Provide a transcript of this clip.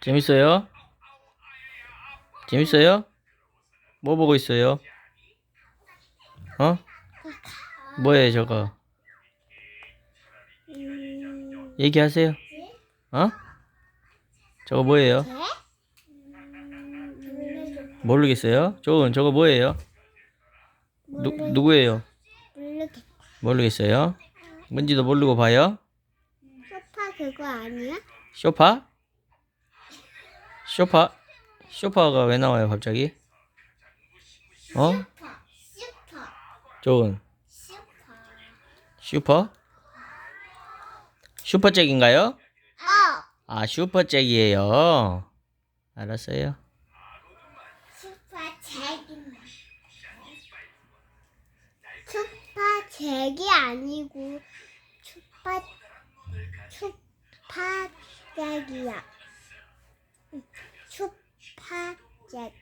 재밌어요? 재밌어요? 뭐 보고 있어요? 어? 뭐예요 저거? 음, 얘기하세요. 어? 저거 뭐예요? 음, 모르겠어요. 저건 저거 뭐예요? 누, 누구예요? 모르겠. 모르겠어요. 뭔지도 모르고 봐요. 소파 그거 아니야? 쇼파? 쇼파? 쇼파가 왜 나와요 갑자기? 어? 슈퍼. 슈퍼. 저건 슈퍼. 슈퍼? 슈퍼잭인가요? 어. 아 슈퍼잭이에요. 알았어요. 슈퍼 잭이네. 슈퍼 잭이 아니고 슈퍼 슈퍼 잭이야. 슈퍼 잭.